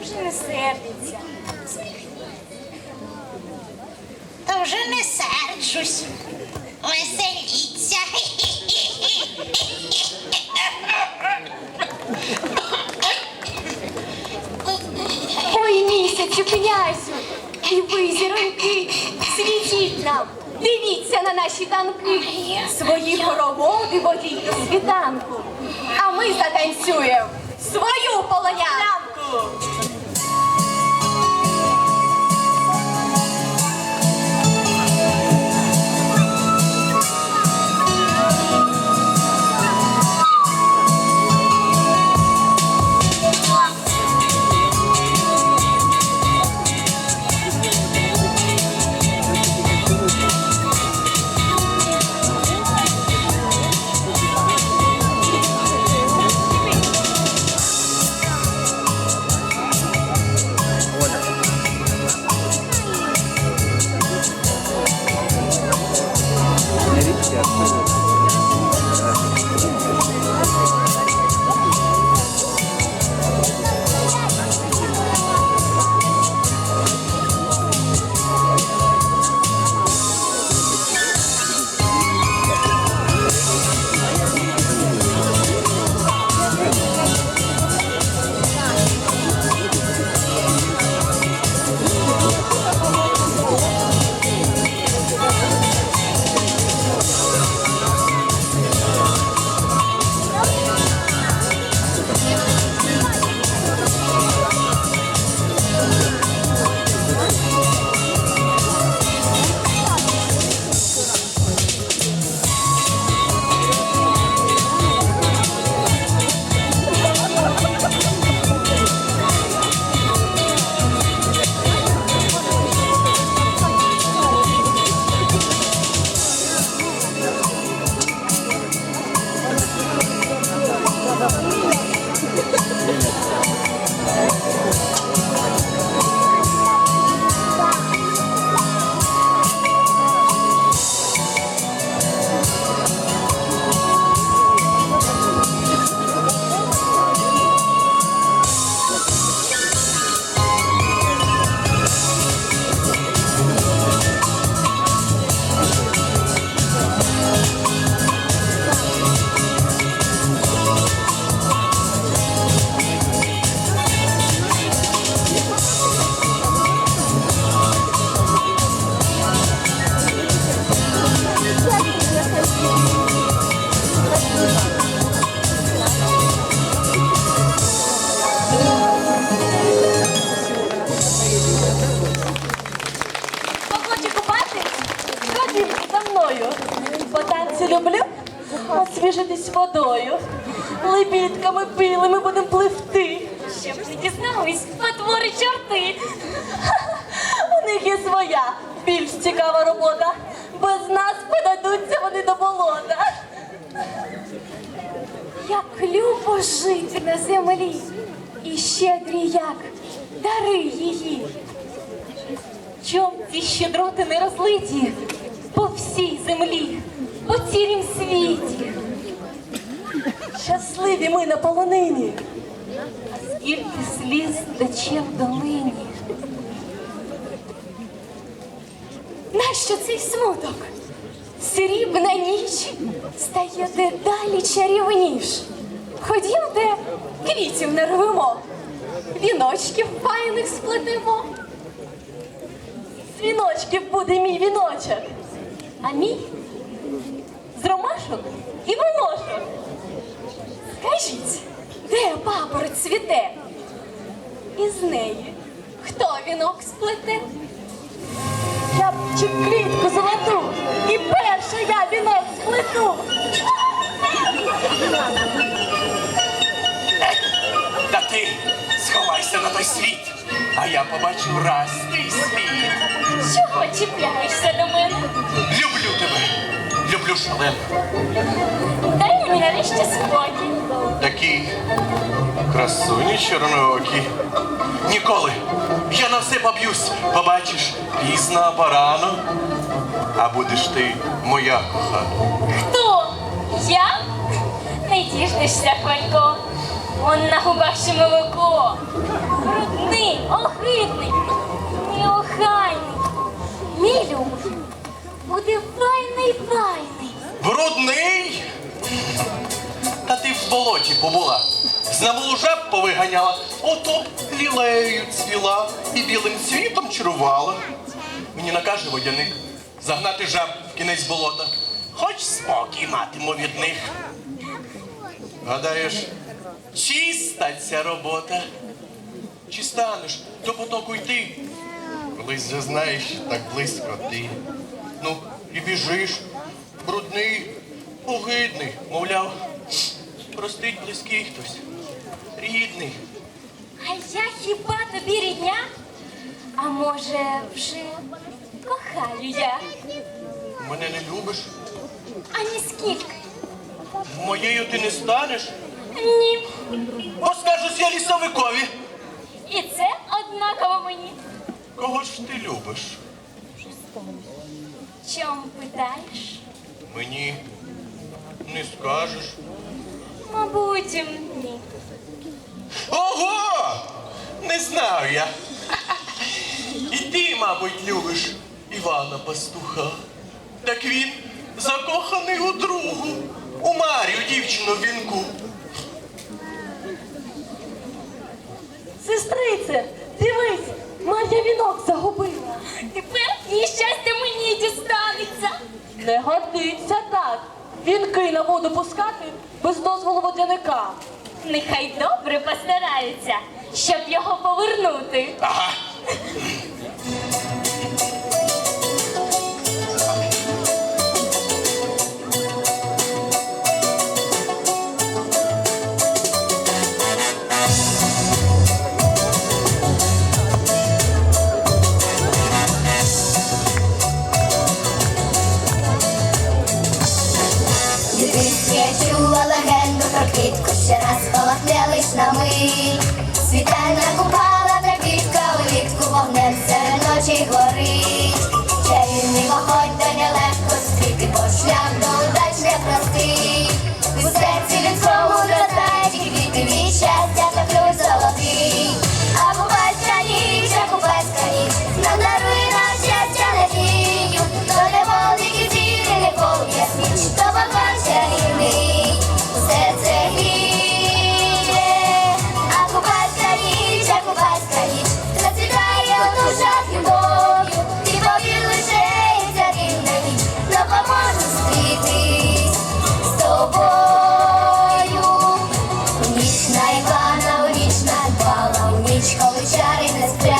Вже не сердиться. Та вже не серджусь. Веселіться. Ой, місяцю, князю, і ви, зіроньки, світіть нам, дивіться на наші танки, свої хороводи водіть до світанку, а ми затанцюємо свою полонянку. Чом ці щедроти не розлиті по всій землі, по цілім світі. Щасливі ми на полонині, а скільки сліз тече в долині. Нащо цей смуток? Срібна ніч стає дедалі чарівніш. Ходімте, квітів нарвемо, віночків файних сплетемо. Віночків буде мій віночок, а мій з ромашок і волошок. Скажіть, де папороть цвіте? І з неї хто вінок сплете? Я б чи квітку золоту, і перша я вінок сплету. Та ти сховайся на той світ, а я побачу раз твій світ. Чого чіпляєшся до мене? Люблю тебе, люблю шалено. Дай мені нарешті спокій. Такі красуні чорноокі. Ніколи. Я на все поб'юсь. Побачиш пізно або рано. А будеш ти моя кохана. Хто? Я? Не тішишся, Хвалько. Он на губах ще молоко. Брудний, огидний, неохайний. Мій любий, буде файний файний. Брудний. Та ти в болоті побула. З наволу жаб повиганяла, ото лілею цвіла і білим світом чарувала. Мені накаже водяник загнати жаб в кінець болота. Хоч спокій матиму від них. Гадаєш, чиста ця робота. Чи станеш до потоку йти? Колись же знаєш, так близько ти. Ну, і біжиш, брудний, огидний, мовляв, простить близький хтось, рідний. А я хіба тобі рідня? А може, вже кохаю я? Мене не любиш, А ніскільки? моєю ти не станеш, Ні. бо скажусь я лісовикові. І це однаково мені. Кого ж ти любиш? Чом питаєш? Мені не скажеш. Мабуть, ні. Ого! Не знаю я. І ти, мабуть, любиш Івана Пастуха. Так він закоханий у другу, у Марію, дівчину в вінку. Сестрице, дивись, Мар'я вінок загубила. Тепер її щастя мені дістанеться. Не годиться так. Вінки на воду пускати без дозволу водяника. Нехай добре постараються, щоб його повернути. Ага. see. вічна, і пана вічна, паломничка, вечеря не спря.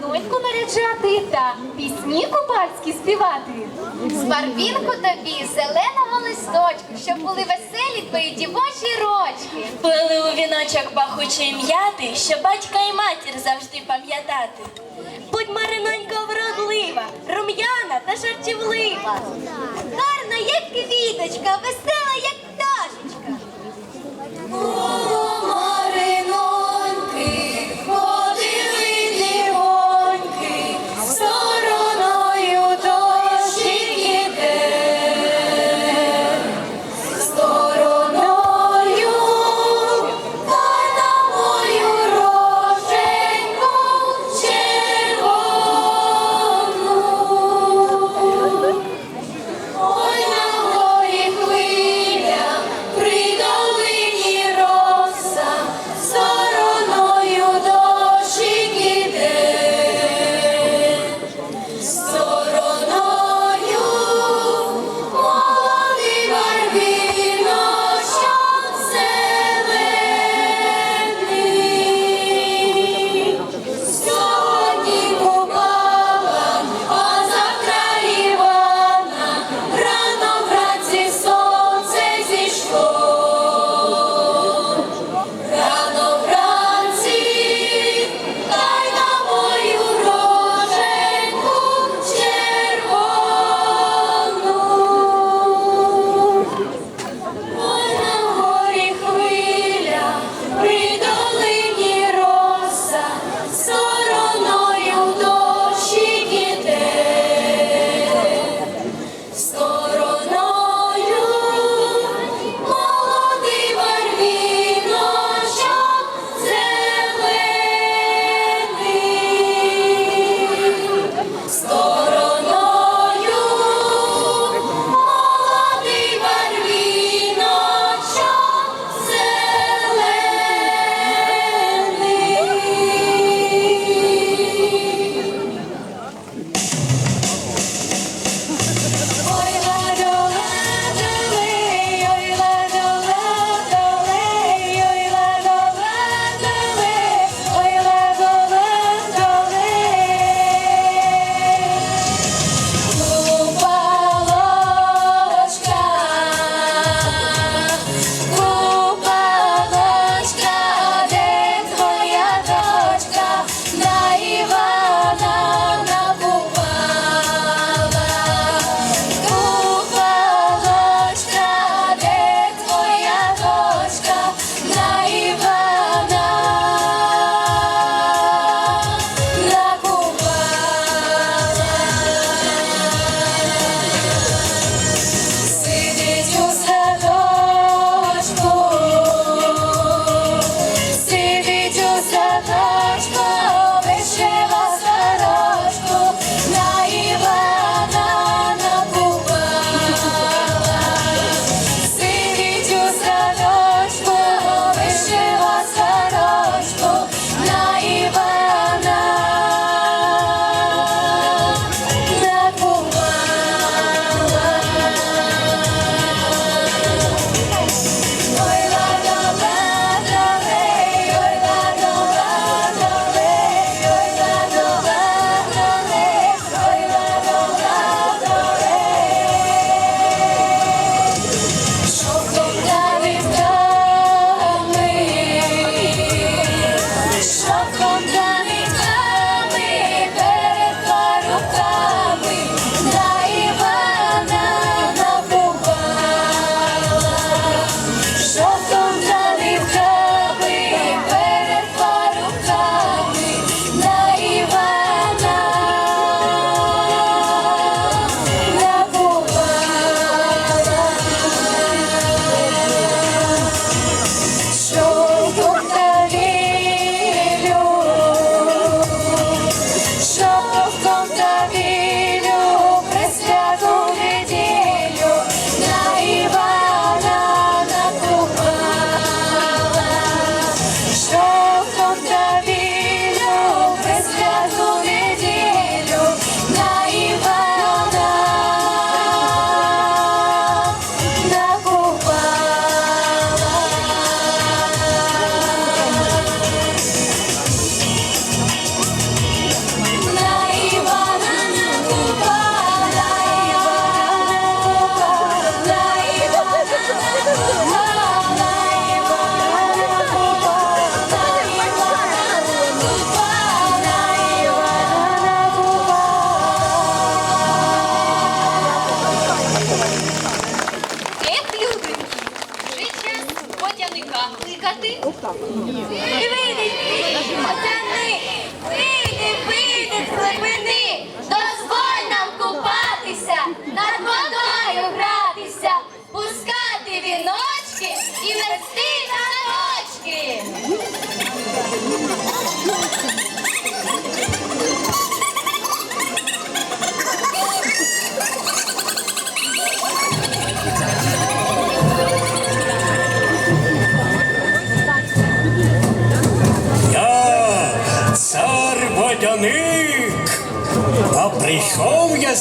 Доньку наряджати та пісні купальські співати. Барвінку тобі зеленого листочку, щоб були веселі твої дівочі рочки. Пили у віночок пахучої м'яти, щоб батька і матір завжди пам'ятати. Будь Маринонько вродлива, рум'яна та жартівлива. Гарна, як квіточка, весела, як пташечка.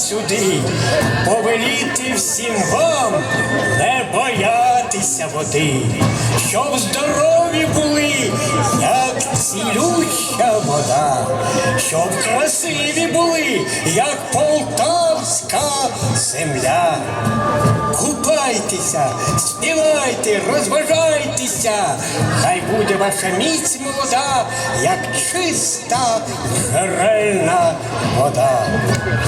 сюди, повеліти всім вам не боятися води, щоб здорові були, як цілюща вода, щоб красиві були, як полтавська земля. Купайтеся, співайте, розважайте зійстися, хай буде ваша міць молода, як чиста джерельна вода.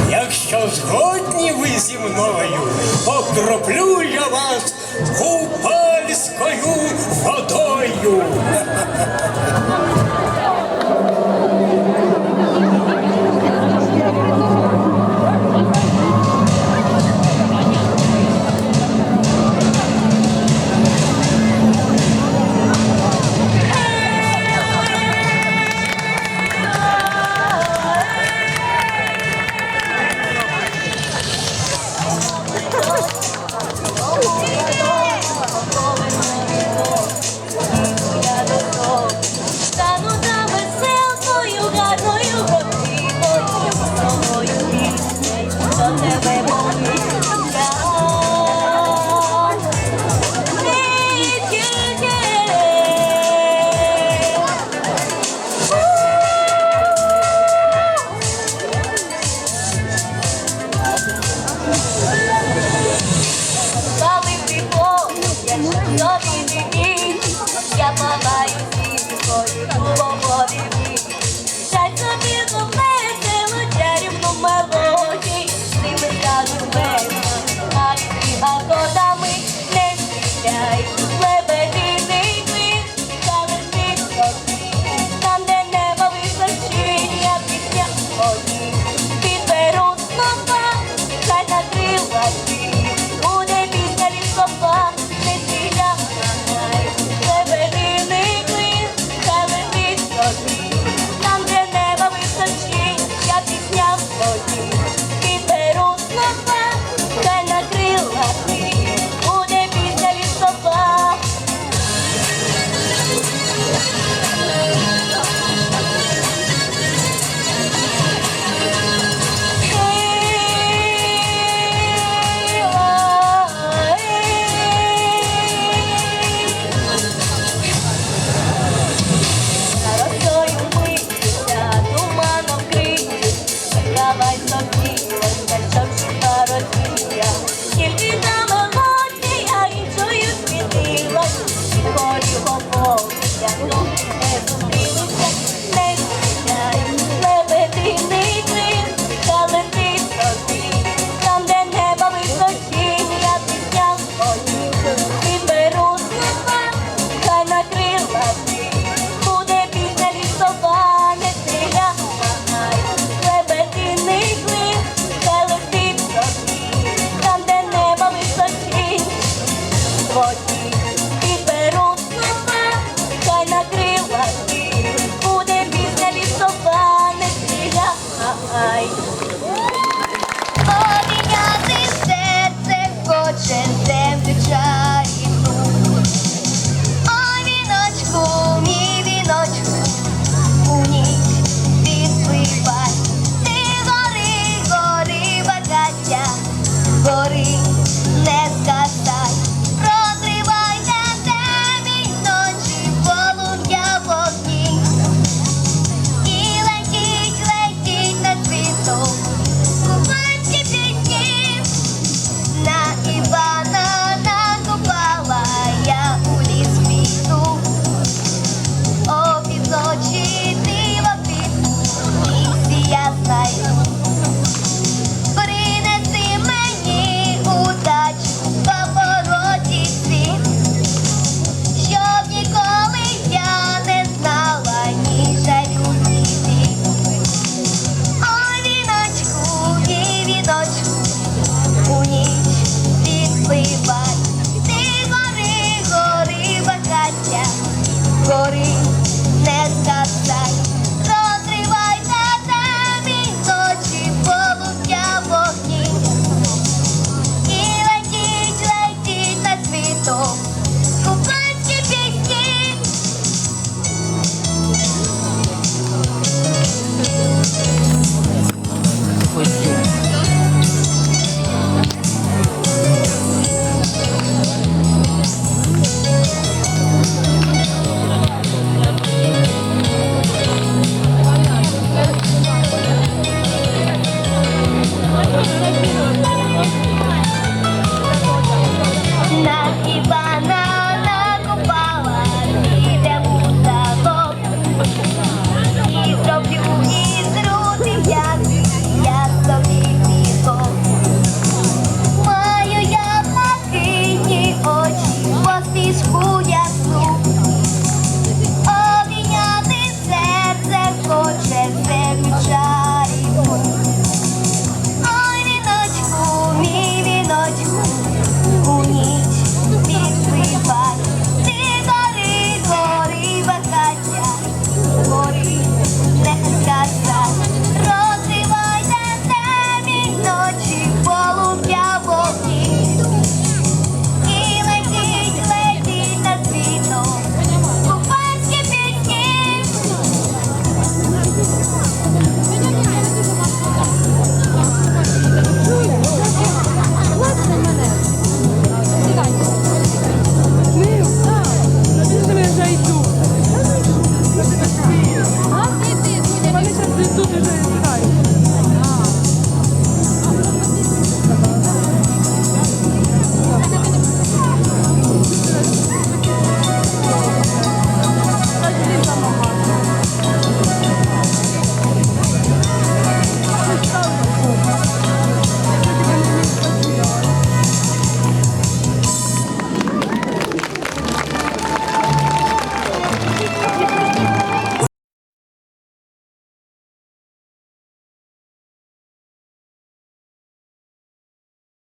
Якщо згодні ви зі мною, покроплю я вас купальською водою.